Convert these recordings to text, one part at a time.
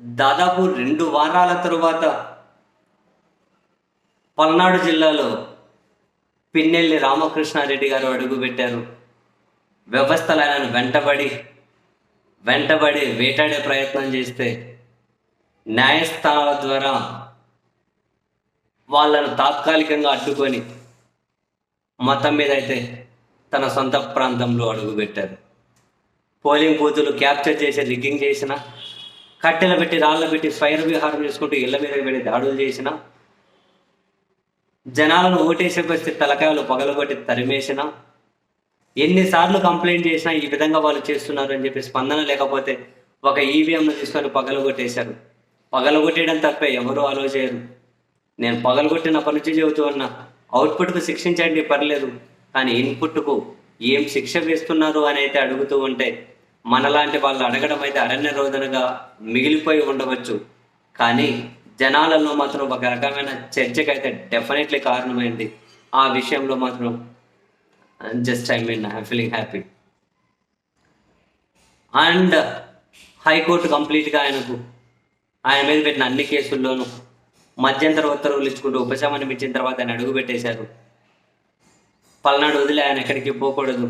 దాదాపు రెండు వారాల తరువాత పల్నాడు జిల్లాలో పిన్నెల్లి రామకృష్ణారెడ్డి గారు అడుగుపెట్టారు. వ్యవస్థలు ఆయనను వెంటబడి వెంటబడి వేటాడే ప్రయత్నం చేస్తే న్యాయస్థానాల ద్వారా వాళ్ళను తాత్కాలికంగా అడ్డుకొని మతం మీద అయితే తన సొంత ప్రాంతంలో అడుగుపెట్టారు. పోలింగ్ బూతులు క్యాప్చర్ చేసి రిగ్గింగ్ చేసిన కట్టెలు పెట్టి రాళ్ళ పెట్టి స్వైర విహారం చేసుకుంటూ ఇళ్ళ మీద పెట్టి దాడులు చేసిన జనాలను ఓటేసే పరిస్థితి తలకాయలు పగలగొట్టి తరిమేసిన ఎన్నిసార్లు కంప్లైంట్ చేసినా ఈ విధంగా వాళ్ళు చేస్తున్నారు అని చెప్పి స్పందన లేకపోతే ఒక ఈవీఎంను తీసుకొని పగలగొట్టేశారు. పగలగొట్టేయడం తప్పే ఎవరూ ఆలోచించరు. నేను పగలగొట్టినప్పటి నుంచి చెబుతూ ఉన్నా అవుట్పుట్కు శిక్షించండి పర్లేదు కానీ ఇన్పుట్కు ఏం శిక్ష వేస్తున్నారు అని అయితే అడుగుతూ ఉంటే మనలాంటి వాళ్ళు అడగడం అయితే అరణ్య రోదనగా మిగిలిపోయి ఉండవచ్చు. కానీ జనాలలో మాత్రం ఒక రకమైన చర్చకైతే డెఫినెట్లీ కారణమైంది. ఆ విషయంలో మాత్రం just I mean I feeling happy and high court కంప్లీట్గా ఆయనకు ఆయన మీద పెట్టిన అన్ని కేసుల్లోనూ మధ్యంతర ఉత్తర్వులు ఇచ్చుకుంటూ ఉపశమనం ఇచ్చిన తర్వాత ఆయన అడుగు పెట్టేశారు పల్నాడు వదిలే ఆయన ఎక్కడికి పోకూడదు.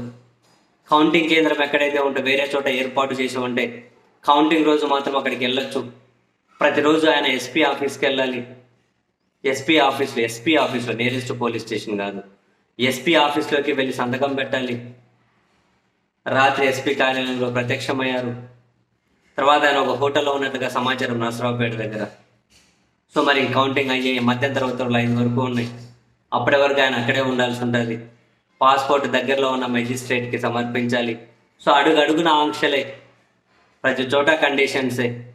కౌంటింగ్ కేంద్రం ఎక్కడైతే ఉంటే వేరే చోట ఏర్పాటు చేసి ఉంటే కౌంటింగ్ రోజు మాత్రం అక్కడికి వెళ్ళొచ్చు. ప్రతిరోజు ఆయన ఎస్పీ ఆఫీస్కి వెళ్ళాలి. ఎస్పీ ఆఫీస్లో ఎస్పీ ఆఫీస్లో నియరెస్ట్ పోలీస్ స్టేషన్ కాదు. ఎస్పీ ఆఫీస్లోకి వెళ్ళి సంతకం పెట్టాలి. రాత్రి ఎస్పీ కార్యాలయంలో ప్రత్యక్షమయ్యారు. తర్వాత ఆయన ఒక హోటల్లో ఉన్నట్టుగా సమాచారం నరసరావుపేట దగ్గర. సో మరి కౌంటింగ్ అయ్యే మధ్యంతర ఉత్తర్వులు ఐదు వరకు ఉన్నాయి. అప్పటి వరకు ఆయన అక్కడే ఉండాల్సి ఉంటుంది పాస్పోర్ట్ దగ్గరలో ఉన్న మెజిస్ట్రేట్కి సమర్పించాలి. సో అడుగు అడుగున ఆంక్షలే. ప్రతి చోట కండిషన్సే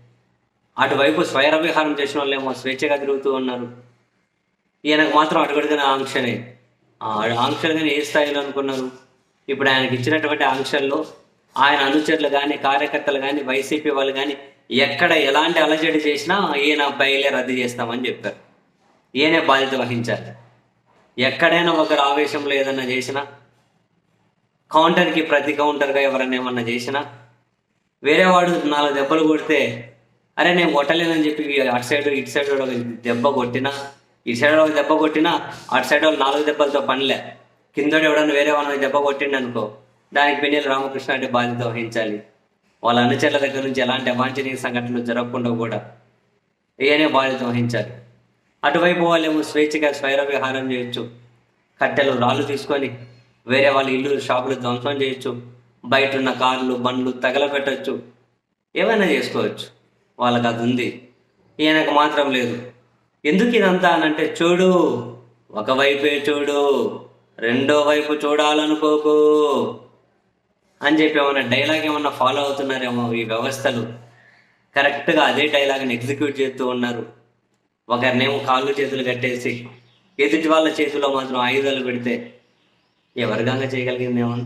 అటువైపు స్వైర విహారం చేసిన వాళ్ళేమో స్వేచ్ఛగా తిరుగుతూ ఉన్నారు. ఈయనకు మాత్రం అడుగడుగున ఆంక్షనే ఆ ఆంక్షలు కానీ ఏ స్థాయిలో అనుకున్నారు? ఇప్పుడు ఆయనకి ఇచ్చినటువంటి ఆంక్షల్లో ఆయన అనుచరులు కానీ కార్యకర్తలు కానీ వైసీపీ వాళ్ళు కానీ ఎక్కడ ఎలాంటి అలజడి చేసినా ఈయన బయలే రద్దు చేస్తామని చెప్పారు. ఈయనే బాధ్యత వహించాలి. ఎక్కడైనా ఒకరు ఆవేశంలో ఏదన్నా చేసినా కౌంటర్కి ప్రతి కౌంటర్గా ఎవరైనా ఏమన్నా చేసినా వేరే వాడు నాలుగు దెబ్బలు కొడితే అరే నేను కొట్టలేనని చెప్పి అటు సైడ్ ఇటు సైడ్ ఒక దెబ్బ కొట్టినా ఇటు సైడ్ ఒక దెబ్బ కొట్టినా అటు సైడ్ వాళ్ళు నాలుగు దెబ్బలతో పనిలే. కిందోడు ఎవడన్నా వేరే వాళ్ళని దెబ్బ కొట్టిండు అనుకో దానికి పిన్నెల రామకృష్ణ అంటే బాధ్యత వహించాలి. వాళ్ళ అనుచరుల దగ్గర నుంచి ఎలాంటి అవాంఛనీయ సంఘటనలు జరగకుండా కూడా ఏనే బాధ్యత వహించాలి. అటువైపు వాళ్ళేమో స్వేచ్ఛగా స్వైర విహారం చేయొచ్చు. కట్టెలు రాళ్ళు తీసుకొని వేరే వాళ్ళ ఇల్లు షాపులు ధ్వంసం చేయొచ్చు. బయట ఉన్న కార్లు బండ్లు తగలబెట్టచ్చు. ఏమైనా చేసుకోవచ్చు. వాళ్ళకి అది ఉంది. ఈయనకు మాత్రం లేదు. ఎందుకు ఇదంతా అని అంటే చూడు. ఒకవైపే చూడు. రెండో వైపు చూడాలనుకోకు. అని చెప్పి ఏమైనా డైలాగ్ ఏమన్నా ఫాలో అవుతున్నారేమో ఈ వ్యవస్థలు. కరెక్ట్గా అదే డైలాగ్ని ఎగ్జిక్యూట్ చేస్తూ ఉన్నారు. ఒకరినేమో కాళ్ళు చేతులు కట్టేసి ఎదుటి వాళ్ళ చేతిలో మాత్రం ఆయుధాలు పెడితే ఎవరిగా చేయగలిగిందేమో